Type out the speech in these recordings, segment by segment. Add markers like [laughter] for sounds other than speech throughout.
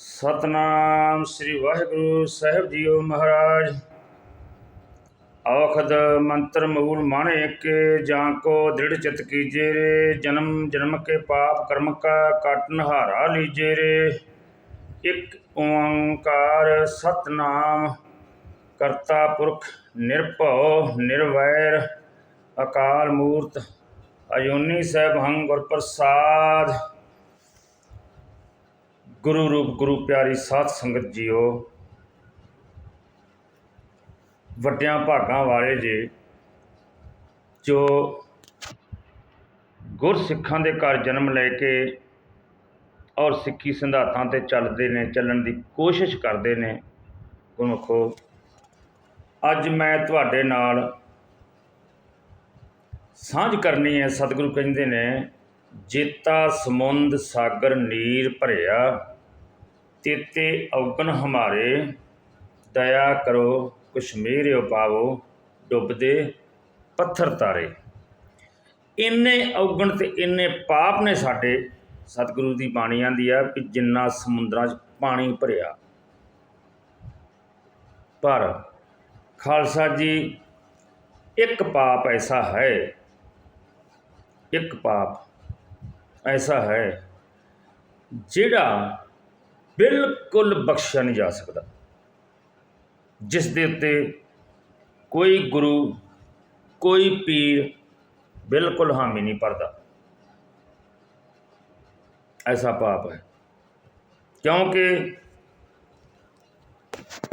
ਸਤਨਾਮ ਸ੍ਰੀ ਵਾਹਿਗੁਰੂ ਸਾਹਿਬ JIO ਮਹਾਰਾਜ। ਔਖਦ ਮੰਤਰ ਮੂਲ ਮਨ ਏਕੇ ਜਾਂ ਕੋ ਦ੍ਰਿੜ ਚਿਤ ਕੀਜੇ ਰੇ, ਜਨਮ ਜਨਮ ਕੇ ਪਾਪ ਕਰਮ ਕਾ ਕਾਟਨ ਹਾਰਾ ਲੀਜੇ ਰੇ। ਇੱਕ ਓੰਕਾਰ ਸਤਨਾਮ, ਕਰਤਾ ਪੁਰਖ ਨਿਰਭਉ ਨਿਰਵੈਰ, ਅਕਾਲ ਮੂਰਤ ਅਜੂਨੀ ਸੈਭੰ ਗੁਰ ਪ੍ਰਸਾਦ। ਗੁਰੂ ਰੂਪ, ਗੁਰੂ ਪਿਆਰੀ ਸਾਧ ਸੰਗਤ ਜੀਓ, ਵੱਡਿਆਂ ਭਾਗਾਂ ਵਾਲੇ ਜੀ, ਜੋ ਗੁਰਸਿੱਖਾਂ ਦੇ ਘਰ ਜਨਮ ਲੈ ਕੇ ਔਰ ਸਿੱਖੀ ਸਿਧਾਂਤਾਂ ਤੇ ਚੱਲਦੇ ਨੇ, ਚੱਲਣ ਦੀ ਕੋਸ਼ਿਸ਼ ਕਰਦੇ ਨੇ, ਗੁਰਮਖੋ, ਅੱਜ ਮੈਂ ਤੁਹਾਡੇ ਨਾਲ ਸਾਂਝ ਕਰਨੀ ਹੈ, ਸਤਿਗੁਰੂ ਕਹਿੰਦੇ ਨੇ, ਜੇਤਾ ਸਮੁੰਦ ਸਾਗਰ ਨੀਰ ਭਰਿਆ। ਤੇਤੇ ਔਗਣ ਹਮਾਰੇ, ਦਇਆ ਕਰੋ, ਕਸ਼ਮੀਰ ਪਾਵੋ ਡੁੱਬਦੇ ਪੱਥਰ ਤਾਰੇ। ਇੰਨੇ ਔਗਣ ਤੇ ਇੰਨੇ ਪਾਪ ਨੇ ਸਾਡੇ ਸਤਿਗੁਰੂ ਦੀ ਬਾਣੀ ਆਂਦੀ ਆ ਕਿ ਜਿੰਨਾ ਸਮੁੰਦਰਾਂ 'ਚ ਪਾਣੀ ਭਰਿਆ। ਪਰ ਖਾਲਸਾ ਜੀ, ਇੱਕ ਪਾਪ ਐਸਾ ਹੈ, ਇੱਕ ਪਾਪ ਐਸਾ ਹੈ, ਜਿਹੜਾ ਬਿਲਕੁਲ ਬਖਸ਼ਿਆ ਨਹੀਂ ਜਾ ਸਕਦਾ। ਜਿਸ ਦੇ ਉੱਤੇ ਕੋਈ ਗੁਰੂ, ਕੋਈ ਪੀਰ ਬਿਲਕੁਲ ਹਾਮੀ ਨਹੀਂ ਭਰਦਾ। ਐਸਾ ਪਾਪ ਹੈ। ਕਿਉਂਕਿ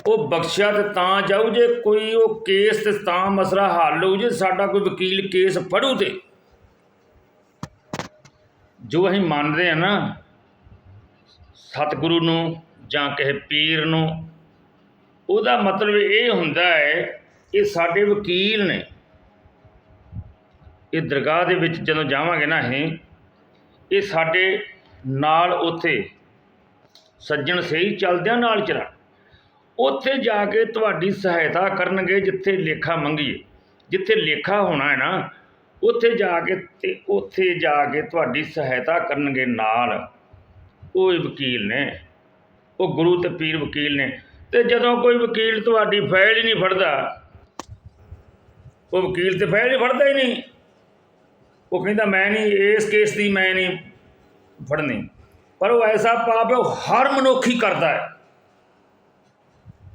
ਉਹ ਬਖਸ਼ਿਆ ਤੇ ਤਾਂ ਜਾਊ ਜੇ ਕੋਈ ਉਹ ਕੇਸ ਤੇ ਤਾਂ ਮਸਲਾ ਹੱਲ ਹੋਊ ਜੇ, ਸਾਡਾ ਕੋਈ ਵਕੀਲ ਕੇਸ ਫੜੂ ਤੇ। ਜੋ ਅਸੀਂ ਮੰਨਦੇ ਆ ਨਾ ਸਤਿਗੁਰੂ ਨੂੰ ਜਾਂ ਕਿਸੇ ਪੀਰ ਨੂੰ, ਉਹਦਾ ਮਤਲਬ ਇਹ ਹੁੰਦਾ ਹੈ, ਇਹ ਸਾਡੇ ਵਕੀਲ ਨੇ। ਇਹ ਦਰਗਾਹ ਦੇ ਵਿੱਚ ਜਦੋਂ ਜਾਵਾਂਗੇ ਨਾ ਅਸੀਂ, ਇਹ ਸਾਡੇ ਨਾਲ ਉੱਥੇ ਸੱਜਣ ਸਹੀ ਚੱਲਦਿਆਂ ਨਾਲ ਚਲਾ ਉੱਥੇ ਜਾ ਕੇ ਤੁਹਾਡੀ ਸਹਾਇਤਾ ਕਰਨਗੇ ਜਿੱਥੇ ਲੇਖਾ ਮੰਗੀਏ। ਜਿੱਥੇ ਲੇਖਾ ਹੋਣਾ ਹੈ ਨਾ, ਉੱਥੇ ਜਾ ਕੇ ਤੇ ਉੱਥੇ ਜਾ ਕੇ ਤੁਹਾਡੀ ਸਹਾਇਤਾ ਕਰਨਗੇ ਨਾਲ। ਉਹ ਵਕੀਲ ਨੇ। ਉਹ ਗੁਰੂ ਤੇ ਪੀਰ ਵਕੀਲ ਨੇ। ਤੇ ਜਦੋਂ ਕੋਈ ਵਕੀਲ ਤੁਹਾਡੀ ਫਾਈਲ ਹੀ ਨਹੀਂ ਫੜਦਾ, ਉਹ ਵਕੀਲ ਤੇ ਫਾਈਲ ਹੀ ਫੜਦਾ ਹੀ ਨਹੀਂ। ਉਹ ਕਹਿੰਦਾ, ਮੈਂ ਨਹੀਂ, ਇਸ ਕੇਸ ਦੀ ਮੈਂ ਨਹੀਂ ਫੜਨੀ। ਪਰ ਉਹ ਐਸਾ ਪਾਪ ਹੈ, ਉਹ ਹਰ ਮਨੁੱਖ ਹੀ ਕਰਦਾ ਹੈ।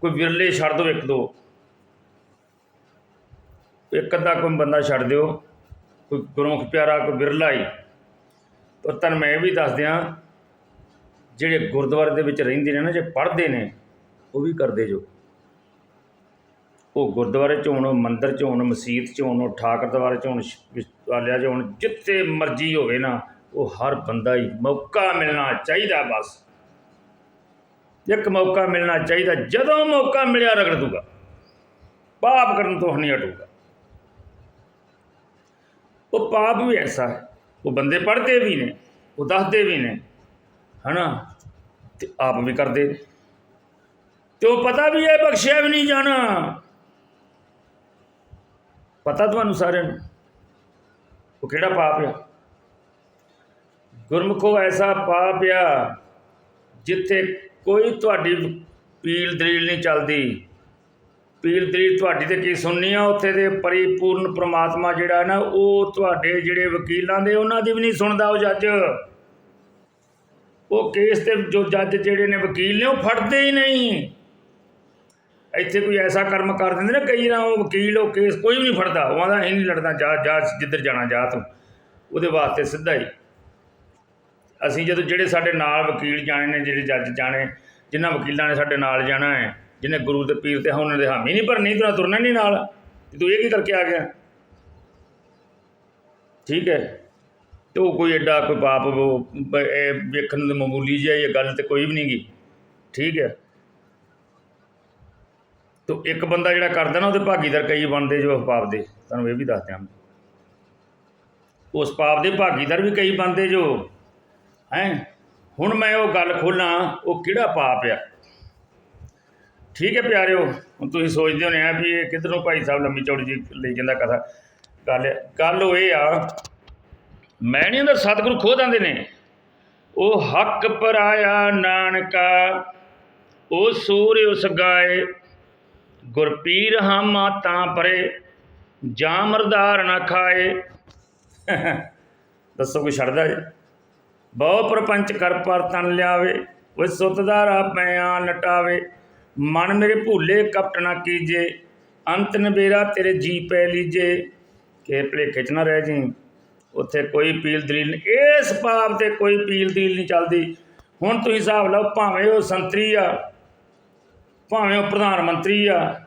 ਕੋਈ ਵਿਰਲੇ ਛੱਡ ਦਿਓ ਇੱਕ ਦੋ। ਇੱਕ ਅੱਧਾ ਕੋਈ ਬੰਦਾ ਛੱਡ ਦਿਓ। ਕੋਈ ਗੁਰਮੁਖ ਪਿਆਰਾ, ਕੋਈ ਵਿਰਲਾ ਹੀ। ਪਰ ਤੁਹਾਨੂੰ ਮੈਂ ਇਹ ਵੀ ਦੱਸ ਦਿਆਂ ਜਿਹੜੇ ਗੁਰਦੁਆਰੇ ਦੇ ਵਿੱਚ ਰਹਿੰਦੇ ਨੇ ਨਾ, ਜੇ ਪੜ੍ਹਦੇ ਨੇ, ਉਹ ਵੀ ਕਰਦੇ ਜੋ। ਉਹ ਗੁਰਦੁਆਰੇ 'ਚ ਹੋਣ, ਮੰਦਿਰ 'ਚ ਹੋਣ ਮਸਜਿਦ 'ਚ ਹੋਣ, ਉਹ ਠਾਕਰ ਦੁਆਰੇ 'ਚ ਹੋਣ ਵਾਲਿਆ 'ਚ ਹੋਣ, ਜਿੱਥੇ ਮਰਜ਼ੀ ਹੋਵੇ ਨਾ, ਉਹ ਹਰ ਬੰਦਾ ਹੀ ਮੌਕਾ ਮਿਲਣਾ ਚਾਹੀਦਾ ਬਸ। ਇੱਕ ਮੌਕਾ ਮਿਲਣਾ ਚਾਹੀਦਾ, ਜਦੋਂ ਮੌਕਾ ਮਿਲਿਆ ਰਗੜ ਦੂਗਾ। ਪਾਪ ਕਰਨ ਤੋਂ ਨਹੀਂ ਹਟੂਗਾ ਉਹ ਪਾਪ ਵੀ ਐਸਾ ਹੈ, ਉਹ ਬੰਦੇ ਪੜ੍ਹਦੇ ਵੀ ਨੇ, ਉਹ ਦੱਸਦੇ ਵੀ ਨੇ, ਹਨਾ? ਤੇ ਆਪ ਵੀ ਕਰਦੇ। ਨੇ ਤੇ ਉਹ ਪਤਾ ਵੀ ਹੈ ਬਖਸ਼ਿਆ ਵੀ ਨਹੀਂ ਜਾਣਾ। ਪਤਾ ਤੁਹਾਨੂੰ ਸਾਰਿਆਂ ਨੂੰ ਉਹ ਕਿਹੜਾ ਪਾਪ ਆ? ਗੁਰਮੁਖੋ ਐਸਾ ਪਾਪ ਆ ਜਿੱਥੇ ਕੋਈ ਤੁਹਾਡੀ ਪੀਲ ਦਲੀਲ ਨਹੀਂ ਚੱਲਦੀ। ਪੀਲ ਦਲੀਲ ਤੁਹਾਡੀ ਤੇ ਕੀ ਸੁਣਨੀ ਆ? ਉੱਥੇ ਦੇ ਪਰਿਪੂਰਨ ਪ੍ਰਮਾਤਮਾ ਜਿਹੜਾ ਨਾ ਉਹ ਤੁਹਾਡੇ ਜਿਹੜੇ ਵਕੀਲਾਂ ਦੇ ਉਹਨਾਂ ਦੀ ਵੀ ਨਹੀਂ ਸੁਣਦਾ ਉਹ ਜੱਜ। ਉਹ ਕੇਸ ਤੇ ਜੋ ਜੱਜ ਜਿਹੜੇ ਨੇ ਵਕੀਲ ਨੇ, ਉਹ ਫੜਦੇ ਹੀ ਨਹੀਂ ਇੱਥੇ ਕੋਈ ਐਸਾ ਕਰਮ ਕਰ ਦਿੰਦੇ ਨੇ, ਕਈ ਨਾ ਉਹ ਵਕੀਲ, ਉਹ ਕੇਸ ਕੋਈ ਵੀ ਨਹੀਂ ਫੜਦਾ। ਉਹ ਆਂਦਾ ਇਹ ਨਹੀਂ ਲੜਦਾ ਜਾ ਜਾ, ਜਿੱਧਰ ਜਾਣਾ, ਜਾ ਤੂੰ। ਉਹਦੇ ਵਾਸਤੇ ਸਿੱਧਾ ਹੀ। ਅਸੀਂ ਜਦੋਂ ਜਿਹੜੇ ਸਾਡੇ ਨਾਲ ਵਕੀਲ ਜਾਣੇ ਨੇ, ਜਿਹੜੇ ਜੱਜ ਜਾਣੇ, ਜਿਨ੍ਹਾਂ ਵਕੀਲਾਂ ਨੇ ਸਾਡੇ ਨਾਲ ਜਾਣਾ ਹੈ ਜਿਹਨੇ ਗੁਰੂ ਦੇ ਪੀਰ ਤੇ ਉਹਨਾਂ ਦੇ ਹਾਮੀ ਨਹੀਂ ਭਰਨੀ, ਤੂੰ ਤੁਰਨਾ ਨਹੀਂ ਨਾਲ। ਤੂੰ ਇਹ ਕੀ ਕਰਕੇ ਆ ਗਿਆ? ਠੀਕ ਹੈ। ਅਤੇ ਉਹ ਕੋਈ ਐਡਾ ਕੋਈ ਪਾਪ ਇਹ ਵੇਖਣ ਨੂੰ ਮਾਮੂਲੀ ਜਿਹਾ ਇਹ ਗੱਲ ਤਾਂ ਕੋਈ ਵੀ ਨਹੀਂ ਗੀ। ਠੀਕ ਹੈ। ਤੋ ਇੱਕ ਬੰਦਾ ਜਿਹੜਾ ਕਰਦਾ ਨਾ, ਉਹਦੇ ਭਾਗੀਦਾਰ ਕਈ ਬਣਦੇ ਜੋ ਉਸ ਪਾਪ ਦੇ। ਤੁਹਾਨੂੰ ਇਹ ਵੀ ਦੱਸ ਦਿਆਂ ਉਸ ਪਾਪ ਦੇ ਭਾਗੀਦਾਰ ਵੀ ਕਈ ਬਣਦੇ ਜੋ। ਹੈ? ਹੁਣ ਮੈਂ ਉਹ ਗੱਲ ਖੋਲਾਂ, ਉਹ ਕਿਹੜਾ ਪਾਪ ਆ? ਠੀਕ ਹੈ ਪਿਆਰਿਓ, ਹੁਣ ਤੁਸੀਂ ਸੋਚਦੇ ਹੋਣੇ ਆ ਵੀ ਇਹ ਕਿੱਧਰੋਂ ਭਾਈ ਸਾਹਿਬ ਲੰਮੀ ਚੌੜੀ ਜੀ ਲਈ ਜਾਂਦਾ ਕਥਾ ਗੱਲ। ਗੱਲ ਉਹ ਇਹ ਆ ਮੈਂ ਨਹੀਂ ਅੰਦਰ ਸਤਿਗੁਰੂ ਖੁਦ ਆਂਦੇ ਨੇ। ਉਹ ਹੱਕ ਪਰਾਇਆ ਨਾਨਕਾ, ਉਹ ਸੂਰ ਉਸ ਗਾਏ, ਗੁਰਪੀਰ ਹਾਮਾ ਤਾਂ ਪਰੇ, ਜਾਂ ਮਰਦਾਰ ਨਾ ਖਾਏ। [laughs] ਦੱਸੋ ਕੋਈ ਛੱਡਦਾ ਜੇ? ਬਹੁ ਪ੍ਰਪੰਚ ਕਰ ਪਰ ਤਨ ਲਿਆਵੇ ਉਹ ਸੁਤਦਾਰ ਆਪੇ ਆ ਲਟਾਵੇ ਮਨ ਮੇਰੇ ਭੂਲੇ ਕਪਟ ਨਾ ਕੀਜੇ, ਅੰਤ ਨਬੇਰਾ ਤੇਰੇ ਜੀ ਪੈ ਲੀਜੇ। ਕਿ ਭਲੇਖੇ ਚ ਨਾ ਰਹਿ ਜੀ। ਉੱਥੇ ਕੋਈ ਪੀਲ ਦਲੀਲ ਨਹੀਂ, ਇਸ ਪਾਪ ਤੇ ਕੋਈ ਪੀਲ ਦਲੀਲ ਨਹੀਂ ਚੱਲਦੀ। ਹੁਣ ਤੁਸੀਂ ਹਿਸਾਬ ਲਓ, ਭਾਵੇਂ ਉਹ ਸੰਤਰੀ ਆ, ਭਾਵੇਂ ਉਹ ਪ੍ਰਧਾਨ ਮੰਤਰੀ ਆ,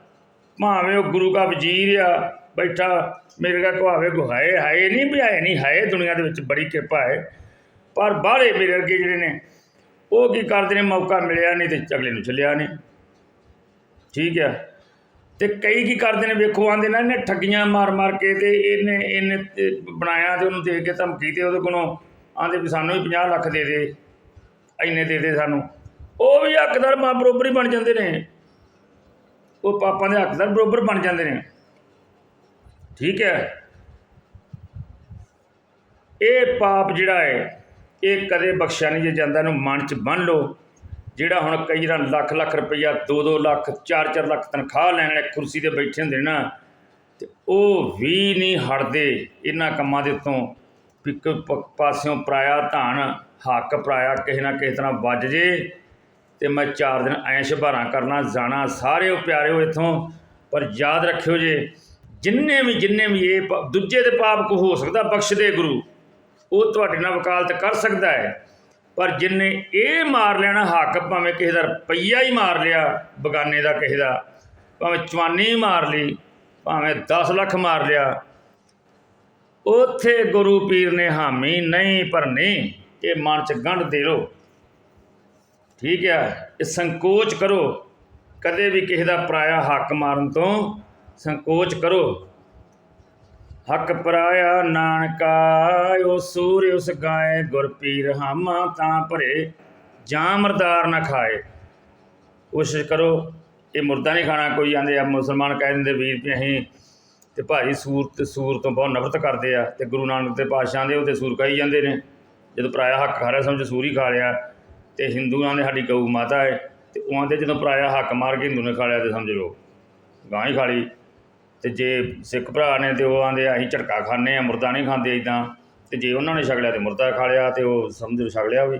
ਭਾਵੇਂ ਉਹ ਗੁਰੂ ਦਾ ਵਜ਼ੀਰ ਆ, ਬੈਠਾ, ਮੇਰੇ ਕਾ ਕਹਾਵੇ ਗੁਹਾਏ ਹਾਏ ਨਹੀਂ ਵੀ ਨਹੀਂ, ਹਾਏ ਦੁਨੀਆ ਦੇ ਵਿੱਚ ਬੜੀ ਕਿਰਪਾ ਹੈ। ਪਰ ਬਾਹਰੇ ਮੇਰੇ ਵਰਗੇ ਜਿਹੜੇ ਨੇ, ਉਹ ਕੀ ਕਰਦੇ ਨੇ, ਮੌਕਾ ਮਿਲਿਆ ਨਹੀਂ ਤੇ ਅਗਲੇ ਨੂੰ ਚੱਲਿਆ ਨਹੀਂ। ਠੀਕ ਆ। ਤੇ ਕਈ ਕੀ ਕਰਦੇ ਨੇ ਵੇਖੋ, ਆਂਦੇ ਨਾ ਇਹਨੇ ਠੱਗੀਆਂ ਮਾਰ ਮਾਰ ਕੇ ਤੇ ਇਹਨੇ ਇਹਨੇ ਬਣਾਇਆ ਤੇ ਉਹਨੂੰ ਦੇ ਕੇ ਧਮਕੀ ਤੇ ਉਹਦੇ ਕੋਲੋਂ ਆਂਦੇ ਵੀ ਸਾਨੂੰ ਹੀ 50 ਲੱਖ ਦੇ ਦੇ, ਇੰਨੇ ਦੇ ਦੇ ਸਾਨੂੰ। ਉਹ ਵੀ ਹੱਕਦਾਰ ਮਾਂ ਬਰੋਬਰ ਹੀ ਬਣ ਜਾਂਦੇ ਨੇ। ਉਹ ਪਾਪਾਂ ਦੇ ਹੱਕਦਾਰ ਬਰੋਬਰ ਬਣ ਜਾਂਦੇ ਨੇ। ਠੀਕ ਹੈ। ਇਹ ਪਾਪ ਜਿਹੜਾ ਹੈ, ਇਹ ਕਦੇ ਬਖਸ਼ਿਆ ਨਹੀਂ ਜੇ ਜਾਂਦਾ, ਇਹਨੂੰ ਮਨ 'ਚ ਬੰਨ ਲਓ। ਜਿਹੜਾ ਹੁਣ ਕਈ ਰਾਂ ਲੱਖ ਲੱਖ ਰੁਪਈਆ 2-2 ਲੱਖ 4-4 ਲੱਖ ਤਨਖਾਹ ਲੈਣ ਵਾਲੇ ਕੁਰਸੀ ਤੇ ਬੈਠੇ ਹੁੰਦੇ ਨਾ, ਤੇ ਉਹ ਵੀ ਨਹੀਂ ਹਟਦੇ ਇਹਨਾਂ ਕੰਮਾਂ ਦੇ ਉੱਤੋਂ ਵੀ ਇੱਕ ਪਾਸਿਓਂ ਪਰਾਇਆ ਧਾਨ, ਹੱਕ ਪਰਾਇਆ ਕਿਸੇ ਨਾ ਕਿਸੇ ਤਰ੍ਹਾਂ ਵੱਜ ਜੇ, ਤੇ ਮੈਂ ਚਾਰ ਦਿਨ ਐਸ਼ ਭਾਰਾਂ ਕਰਨਾ, ਜਾਣਾ ਸਾਰਿਓ ਪਿਆਰਿਓ ਇਥੋਂ, ਪਰ ਯਾਦ ਰੱਖਿਓ ਜੇ, ਜਿੰਨੇ ਵੀ ਜਿੰਨੇ ਵੀ ਇਹ ਪ- ਦੂਜੇ ਦੇ ਪਾਪ ਕੋ ਹੋ ਸਕਦਾ ਬਖਸ਼ ਦੇ ਗੁਰੂ, ਉਹ ਤੁਹਾਡੇ ਨਾਲ ਵਕਾਲਤ ਕਰ ਸਕਦਾ ਹੈ। ਪਰ ਜਿੰਨੇ ਇਹ ਮਾਰ ਲੈਣਾ ਹੱਕ ਭਾਵੇਂ ਕਿਸੇ ਦਾ ਰੁਪਈਆ ਹੀ ਮਾਰ ਲਿਆ, ਬਗਾਨੇ ਦਾ ਕਿਸੇ ਦਾ, ਭਾਵੇਂ ਚਵਾਨੀ ਮਾਰ ਲਈ, ਭਾਵੇਂ 10 ਲੱਖ ਮਾਰ ਲਿਆ, ਉਥੇ ਗੁਰੂ ਪੀਰ ਨੇ ਹਾਮੀ, ਨਹੀਂ ਭਰਨੀ ਇਹ ਮਨ ਚ ਗੰਢ ਦੇ ਲੋ ਠੀਕ ਹੈ ਇਹ ਸੰਕੋਚ ਕਰੋ। ਕਦੇ ਵੀ ਕਿਸੇ ਦਾ ਪਰਾਇਆ ਹੱਕ ਮਾਰਨ ਤੋਂ ਸੰਕੋਚ ਕਰੋ। ਹੱਕ ਪਰਾਇਆ ਨਾਨਕਾ ਉਹ ਸੂਰ ਉਸ ਗਾਏ, ਗੁਰ ਪੀਰ ਹਾਮਾ ਤਾਂ ਭਰੇ, ਜਾਂ ਮਰਦਾਰ ਨਾ ਖਾਏ। ਕੋਸ਼ਿਸ਼ ਕਰੋ, ਇਹ ਮੁਰਦਾ ਨਹੀਂ ਖਾਣਾ। ਕੋਈ ਆਂਦੇ ਆ, ਮੁਸਲਮਾਨ ਕਹਿ ਦਿੰਦੇ, ਵੀਰ ਵੀ ਅਸੀਂ ਤੇ ਭਾਜੀ ਸੂਰ ਤੇ ਸੂਰ ਤੋਂ ਬਹੁਤ ਨਫ਼ਰਤ ਕਰਦੇ ਆ ਤੇ ਗੁਰੂ ਨਾਨਕ ਦੇ ਪਾਤਸ਼ਾਹ ਦੇ ਉਹ ਤੇ ਸੂਰ ਕਹੀ ਜਾਂਦੇ ਨੇ। ਜਦੋਂ ਪਰਾਇਆ ਹੱਕ ਖਾ ਰਿਹਾ ਸਮਝ ਸੂਰ ਹੀ ਖਾ ਲਿਆ ਤੇ ਹਿੰਦੂਆਂ ਨੇ ਸਾਡੀ ਗਊ ਮਾਤਾ ਹੈ ਤੇ ਉਹਨਾਂ ਆਂਦੇ, ਜਦੋਂ ਪਰਾਇਆ ਹੱਕ ਮਾਰ ਕੇ ਹਿੰਦੂ ਨੇ ਖਾ ਲਿਆ ਤੇ ਸਮਝ ਲਓ, ਗਾਂ ਹੀ ਖਾ ਲਈ। ਅਤੇ ਜੇ ਸਿੱਖ ਭਰਾ ਨੇ ਤੇ ਉਹ ਆਂਦੇ ਅਸੀਂ ਝਟਕਾ ਖਾਂਦੇ ਹਾਂ, ਮੁਰਦਾ ਨਹੀਂ ਖਾਂਦੇ ਇੱਦਾਂ ਅਤੇ ਜੇ ਉਹਨਾਂ ਨੇ ਛਕ ਲਿਆ ਤਾਂ ਮੁਰਦਾ ਖਾ ਲਿਆ ਤੇ ਉਹ ਸਮਝੋ ਛਕ ਲਿਆ ਵੀ।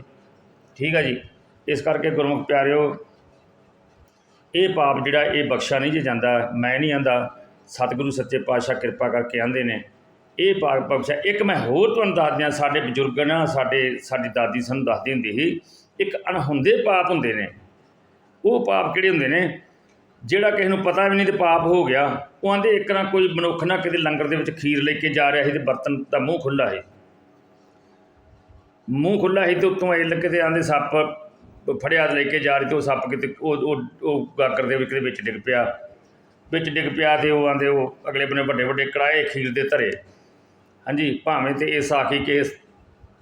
ਠੀਕ ਆ ਜੀ। ਇਸ ਕਰਕੇ ਗੁਰਮੁਖ ਪਿਆਰਿਓ, ਇਹ ਪਾਪ ਜਿਹੜਾ ਇਹ ਬਖਸ਼ਾ ਨਹੀਂ ਜੇ ਜਾਂਦਾ, ਮੈਂ ਨਹੀਂ ਆਂਦਾ। ਸਤਿਗੁਰੂ ਸੱਚੇ ਪਾਤਸ਼ਾਹ ਕਿਰਪਾ ਕਰਕੇ ਆਂਦੇ ਨੇ। ਇਹ ਪਾਪ ਬਖਸ਼ਾ, ਇੱਕ ਮੈਂ ਹੋਰ ਤੁਹਾਨੂੰ ਦੱਸ ਦਿਆਂ, ਸਾਡੇ ਬਜ਼ੁਰਗ ਨਾ ਸਾਡੇ, ਸਾਡੀ ਦਾਦੀ ਸਾਨੂੰ ਦੱਸਦੀ ਹੁੰਦੀ ਸੀ, ਇੱਕ ਅਣਹੁੰਦੇ ਪਾਪ ਹੁੰਦੇ ਨੇ। ਉਹ ਪਾਪ ਕਿਹੜੇ ਹੁੰਦੇ ਨੇ? ਜਿਹੜਾ ਕਿਸੇ ਨੂੰ ਪਤਾ ਵੀ ਨਹੀਂ ਤੇ ਪਾਪ ਹੋ ਗਿਆ, ਉਹ ਆਂਦੇ ਇੱਕ ਨਾ ਕੋਈ ਮਨੁੱਖ ਨਾ ਕਿਤੇ ਲੰਗਰ ਦੇ ਵਿੱਚ ਖੀਰ ਲੈ ਕੇ ਜਾ ਰਿਹਾ ਸੀ ਤੇ ਬਰਤਨ ਦਾ ਮੂੰਹ ਖੁੱਲਾ ਸੀ। ਮੂੰਹ ਖੁੱਲਾ ਸੀ ਤੇ ਉੱਤੋਂ ਇੱਲ ਕਿਤੇ ਆਂਦੇ ਸੱਪ ਫੜਿਆ ਲੈ ਕੇ ਜਾ ਰਹੀ ਤੇ ਉਹ ਸੱਪ ਕਿਤੇ ਉਹ ਉਹ ਗਾਗਰ ਦੇ ਵਿੱਚ ਦੇ ਵਿੱਚ ਡਿੱਗ ਪਿਆ। ਵਿੱਚ ਡਿੱਗ ਪਿਆ ਤੇ ਉਹ ਆਂਦੇ ਉਹ ਅਗਲੇ ਬੰਨੇ ਵੱਡੇ ਵੱਡੇ ਕੜਾਏ ਖੀਰ ਦੇ ਧਰੇ। ਹਾਂਜੀ, ਭਾਵੇਂ ਤੇ ਇਹ ਸਾਖੀ ਕੇਸ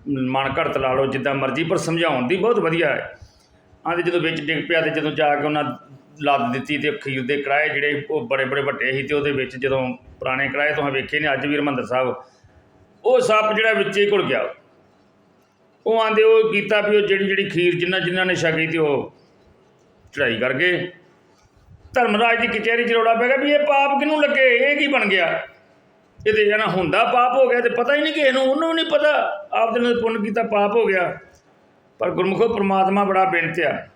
ਮਨ ਘੜਤ ਲਾ ਲਓ, ਜਿੱਦਾਂ ਮਰਜ਼ੀ ਪਰ ਸਮਝਾਉਣ ਦੀ ਬਹੁਤ ਵਧੀਆ ਹੈ। ਆਂਦੇ ਜਦੋਂ ਵਿੱਚ ਡਿੱਗ ਪਿਆ ਤੇ ਜਦੋਂ ਜਾ ਕੇ ਉਹਨਾਂ ਲੱਦ ਦਿੱਤੀ ਅਤੇ ਖੀਰ ਦੇ ਕੜਾਏ ਜਿਹੜੇ ਉਹ ਬੜੇ ਬੜੇ ਵੱਡੇ ਸੀ ਅਤੇ ਉਹਦੇ ਵਿੱਚ ਜਦੋਂ ਪੁਰਾਣੇ ਕੜਾਏ ਤੁਸੀਂ ਵੇਖੇ ਨੇ, ਅੱਜ ਵੀ ਹਰਿਮੰਦਰ ਸਾਹਿਬ, ਉਹ ਸੱਪ ਜਿਹੜਾ ਵਿੱਚ ਹੀ ਘੁਲ ਗਿਆ। ਉਹ ਆਂਦੇ ਉਹ ਕੀਤਾ ਵੀ ਉਹ ਜਿਹੜੀ ਜਿਹੜੀ ਖੀਰ ਜਿੰਨਾ ਜਿਨ੍ਹਾਂ ਨੇ ਛਕੀ ਤੇ ਉਹ ਚੜਾਈ ਕਰ ਗਏ। ਧਰਮਰਾਜ ਦੀ ਕਚਹਿਰੀ 'ਚ ਰੌਲਾ ਪੈ ਗਿਆ ਵੀ ਇਹ ਪਾਪ ਕਿਹਨੂੰ ਲੱਗੇ? ਇਹ ਕੀ ਬਣ ਗਿਆ? ਇਹ ਤੇ ਜਾਣਾ ਹੁੰਦਾ ਪਾਪ ਹੋ ਗਿਆ ਤੇ ਪਤਾ ਹੀ ਨਹੀਂ ਕਿਸੇ ਨੂੰ, ਉਹਨੂੰ ਵੀ ਨਹੀਂ ਪਤਾ। ਆਪਦੇ ਨਾਲ ਪੁੰਨ ਕੀਤਾ, ਪਾਪ ਹੋ ਗਿਆ। ਪਰ ਗੁਰਮੁਖੋ ਪ੍ਰਮਾਤਮਾ ਬੜਾ ਬੇਨਤ ਆ।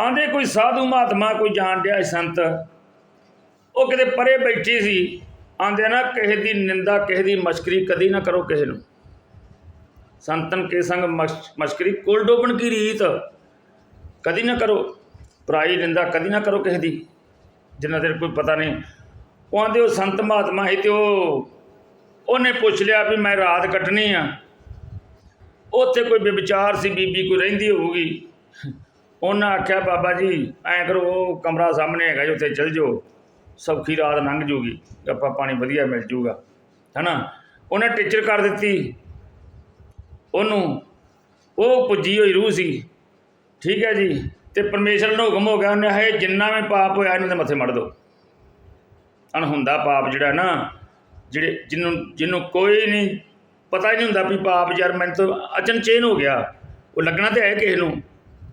ਆਂਦੇ ਕੋਈ ਸਾਧੂ ਮਹਾਤਮਾ, ਕੋਈ ਜਾਣ ਡਿਆ ਸੀ ਸੰਤ। ਉਹ ਕਿਤੇ ਪਰੇ ਬੈਠੀ ਸੀ, ਆਂਦੇ ਨਾ ਕਿਸੇ ਦੀ ਨਿੰਦਾ, ਕਿਸੇ ਦੀ ਮਸ਼ਕਰੀ ਕਦੀ ਨਾ ਕਰੋ ਕਿਸੇ ਨੂੰ। ਸੰਤਨ ਕੇ ਸੰਗ ਮਸ਼- ਮਸ਼ਕਰੀ ਕੁਲ ਡੋਬਣ ਕੀ ਰੀਤ? ਕਦੀ ਨਾ ਕਰੋ। ਪਰਾਈ ਨਿੰਦਾ ਕਦੀ ਨਾ ਕਰੋ ਕਿਸੇ ਦੀ, ਜਿੰਨਾ ਦੇਰ ਕੋਈ ਪਤਾ ਨਹੀਂ। ਉਹ ਆਂਦੇ ਉਹ ਸੰਤ ਮਹਾਤਮਾ ਸੀ ਤੇ ਉਹ, ਉਹਨੇ ਪੁੱਛ ਲਿਆ ਵੀ ਮੈਂ ਰਾਤ ਕੱਟਣੀ ਆ। ਉੱਥੇ ਕੋਈ ਵਿਚਾਰ ਸੀ, ਬੀਬੀ ਕੋਈ ਰਹਿੰਦੀ ਹੋਊਗੀ। ਉਹਨਾਂ ਆਖਿਆ, ਬਾਬਾ ਜੀ, ਐਂ ਕਰੋ, ਉਹ ਕਮਰਾ ਸਾਹਮਣੇ ਹੈਗਾ ਜੀ, ਉੱਥੇ ਚਲ ਜਾਓ। ਸੌਖੀ ਰਾਤ ਲੰਘ ਜੂਗੀ, ਆਪਾਂ ਪਾਣੀ ਵਧੀਆ ਮਿਲ ਜੂਗਾ। ਹੈਨਾ? ਉਹਨੇ ਟੀਚਰ ਕਰ ਦਿੱਤੀ। ਉਹਨੂੰ, ਉਹ ਪੁੱਜੀ ਹੋਈ ਰੂਹ ਸੀ। ਠੀਕ ਹੈ ਜੀ? ਤੇ ਪਰਮੇਸ਼ਰ ਨੂੰ ਹੁਕਮ ਹੋ ਗਿਆ, ਉਹਨੇ ਹੈ ਜਿੰਨਾ ਵੀ ਪਾਪ ਹੋਇਆ, ਇਹਨਾਂ ਦੇ ਮੱਥੇ ਮੜ ਦਿਓ ਅਣਹੁੰਦਾ ਪਾਪ ਜਿਹੜਾ ਨਾ, ਜਿਹੜੇ ਜਿਹਨੂੰ ਜਿਹਨੂੰ ਕੋਈ ਨਹੀਂ, ਪਤਾ ਹੀ ਨਹੀਂ ਹੁੰਦਾ ਵੀ ਪਾਪ ਯਾਰ, ਮੈਨੂੰ ਤਾਂ ਅਚਨਚੇਨ ਹੋ ਗਿਆ। ਉਹ ਲੱਗਣਾ ਤੇ ਹੈ ਕਿਸੇ ਨੂੰ।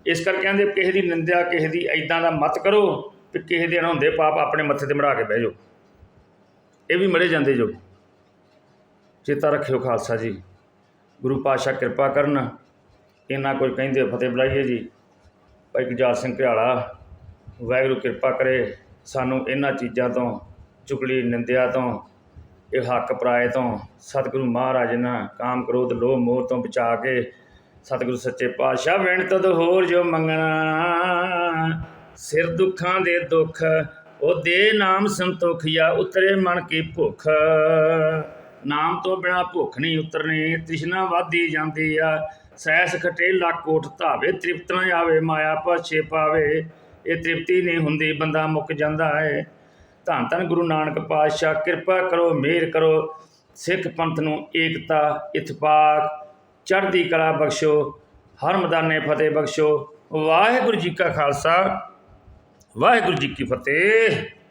ਇਸ ਕਰਕੇ ਕਹਿੰਦੇ ਕਿਸੇ ਦੀ ਨਿੰਦਿਆ, ਕਿਸੇ ਦੀ ਐਦਾਂ ਦਾ ਮਤ ਕਰੋ ਵੀ ਕਿਸੇ ਦੇ ਹੁੰਦੇ ਪਾਪ ਆਪਣੇ ਮੱਥੇ ਤੇ ਮੜਾ ਕੇ ਬਹਿ ਜਾਓ। ਇਹ ਵੀ ਮੜੇ ਜਾਂਦੇ ਜੋ। ਚੇਤਾ ਰੱਖਿਓ ਖਾਲਸਾ ਜੀ। ਗੁਰੂ ਪਾਤਸ਼ਾਹ ਕਿਰਪਾ ਕਰਨ। ਇਹਨਾਂ ਕੋਈ ਕਹਿੰਦੇ ਫਤਿਹ ਬੁਲਾਈਏ ਜੀ। ਭਾਈ ਗੁਜਾਰ ਸਿੰਘ ਘਿਆਲਾ, ਵਾਹਿਗੁਰੂ ਕਿਰਪਾ ਕਰੇ। ਸਾਨੂੰ ਇਹਨਾਂ ਚੀਜ਼ਾਂ ਤੋਂ, ਚੁਗਲੀ, ਨਿੰਦਿਆ ਤੋਂ, ਇਹ ਹੱਕ ਪਰਾਏ ਤੋਂ, ਸਤਿਗੁਰੂ ਮਹਾਰਾਜ ਨਾ ਕਾਮ ਕ੍ਰੋਧ, ਲੋਭ ਮੋਹ ਤੋਂ ਬਚਾ ਕੇ ਸਤਿਗੁਰੂ ਸੱਚੇ ਪਾਤਸ਼ਾਹ ਵਿਣ ਤਦ ਹੋਰ ਜੋ ਮੰਗਣਾ। ਸਿਰ ਦੁੱਖਾਂ ਦੇ ਦੁੱਖ ਉਹ ਦੇ ਨਾਮ ਸੰਤੋਖ ਜਾਂ ਉਤਰੇ ਮਨ ਕੀ ਭੁੱਖ। ਨਾਮ ਤੋਂ ਬਿਨਾ ਭੁੱਖ ਨਹੀਂ ਉਤਰਨੀ, ਤ੍ਰਿਸ਼ਨਾ ਵਾਦੀ ਜਾਂਦੀ ਆ। ਸੈਸ ਖਟੇਲਾ ਲੱਕ ਕੋਟ ਧਾਵੇ, ਤ੍ਰਿਪਤ ਨਾ ਆਵੇ, ਮਾਇਆ ਪਾਛੇ ਪਾਵੇ। ਇਹ ਤ੍ਰਿਪਤੀ ਨਹੀਂ ਹੁੰਦੀ, ਬੰਦਾ ਮੁੱਕ ਜਾਂਦਾ ਹੈ ਧੰਨ ਧੰਨ ਗੁਰੂ ਨਾਨਕ ਪਾਤਸ਼ਾਹ, ਕਿਰਪਾ ਕਰੋ, ਮਿਹਰ ਕਰੋ। ਸਿੱਖ ਪੰਥ ਨੂੰ ਏਕਤਾ ਇਤਫਾਕ ਚੜ੍ਹਦੀ ਕਲਾ ਬਖਸ਼ੋ, ਹਰ ਮੈਦਾਨੇ ਫਤਿਹ ਬਖਸ਼ੋ। ਵਾਹਿਗੁਰੂ ਜੀ ਕਾ ਖਾਲਸਾ, ਵਾਹਿਗੁਰੂ ਜੀ ਕੀ ਫਤਿਹ।